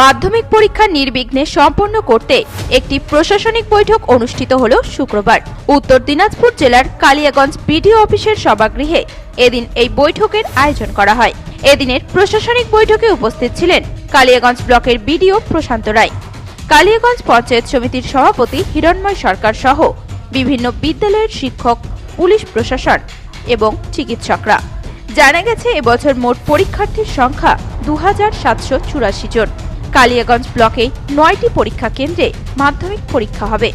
মাধ্যমিক পরীক্ষা নির্বিঘ্নে সম্পন্ন করতে একটি প্রশাসনিক বৈঠক অনুষ্ঠিত হল শুক্রবার। উত্তর দিনাজপুর জেলার কালিয়াগঞ্জ বিডিও অফিসের সভাগৃহে এদিন এই বৈঠকের আয়োজন করা হয়। এদিনের প্রশাসনিক বৈঠকে উপস্থিত ছিলেন কালিয়াগঞ্জ ব্লকের বিডিও প্রশান্ত রায়। কালিয়াগঞ্জ পঞ্চায়েত সমিতির সভাপতি হিরণময় সরকার সহ বিভিন্ন বিদ্যালয়ের শিক্ষক, পুলিশ প্রশাসন এবং চিকিৎসকরা। জানা গেছে, এবছর মোট পরীক্ষার্থীর সংখ্যা দু জন। কালিয়াগঞ্জ ব্লকে নয়টি পরীক্ষা কেন্দ্রে মাধ্যমিক পরীক্ষা হবে।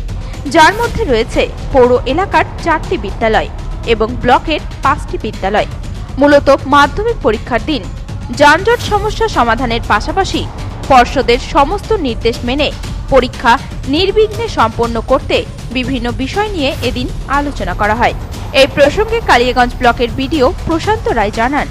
যার মধ্যে রয়েছে পৌর এলাকার চারটি বিদ্যালয় এবং ব্লকের পাঁচটি বিদ্যালয়। মূলত মাধ্যমিক পরীক্ষার দিন। যানজট সমস্যা সমাধানের পাশাপাশি পর্ষদের সমস্ত নির্দেশ মেনে পরীক্ষা নির্বিঘ্নে সম্পন্ন করতে বিভিন্ন বিষয় নিয়ে এদিন আলোচনা করা হয়। এই প্রসঙ্গে কালিয়াগঞ্জ ব্লকের বিডিও প্রশান্ত রায় জানান।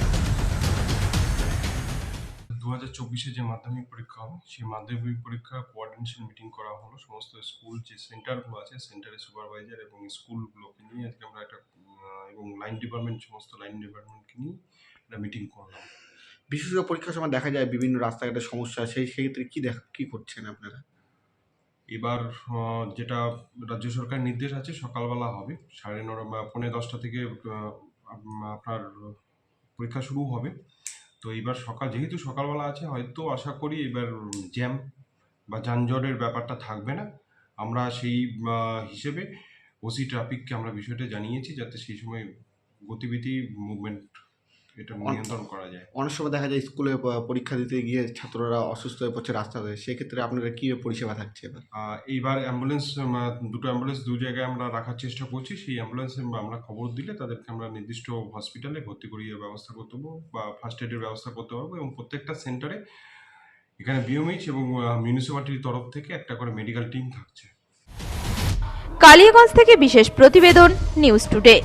দু হাজার চব্বিশে যে মাধ্যমিক পরীক্ষা হবে সেই মাধ্যমিক পরীক্ষা কোঅর্ডিনেশন মিটিং করা হলো। সমস্ত স্কুল যে সেন্টারগুলো আছে সেন্টারের সুপারভাইজার এবং স্কুলগুলোকে নিয়ে আজকে আমরা একটা এবং লাইন ডিপার্টমেন্ট সমস্ত লাইন ডিপার্টমেন্টকে নিয়ে একটা মিটিং করলাম। বিশেষ পরীক্ষার সময় দেখা যায় বিভিন্ন রাস্তাঘাটের সমস্যা সেই সেই ক্ষেত্রে কি দেখা কী করছেন আপনারা? এবার যেটা রাজ্য সরকারের নির্দেশ আছে সকালবেলা হবে। সাড়ে নটা বা পৌনে দশটা থেকে আপনার পরীক্ষা শুরু হবে। তো এবার সকাল, যেহেতু সকালবেলা আছে, হয়তো আশা করি এবার জ্যাম বা যানজটের ব্যাপারটা থাকবে না। আমরা সেই হিসেবে ওসি ট্রাফিককে আমরা বিষয়টা জানিয়েছি যাতে সেই সময় গতিবিধি মুভমেন্ট এটা নিয়ন্ত্রণ করা যায়। অনেক সময় দেখা যায় স্কুলে পরীক্ষা দিতে গিয়ে ছাত্ররা অসুস্থ হয়ে পড়ছে রাস্তাতে সেক্ষেত্রে আপনারা কী পরিষেবা থাকছে এবার? এইবার অ্যাম্বুলেন্স দুটো অ্যাম্বুলেন্স দু জায়গায় আমরা রাখার চেষ্টা করছি। সেই অ্যাম্বুলেন্সে আমরা খবর দিলে তাদেরকে আমরা নির্দিষ্ট হসপিটালে ভর্তি করিয়ে ব্যবস্থা করতে পারব বা ফার্স্ট এডের ব্যবস্থা করতে পারব এবং প্রত্যেকটা সেন্টারে এখানে বিওমিচ এবং মিউনিসিপালিটির তরফ থেকে একটা করে মেডিকেল টিম থাকছে। কালিয়াগঞ্জ থেকে বিশেষ প্রতিবেদন নিউজ টুডে।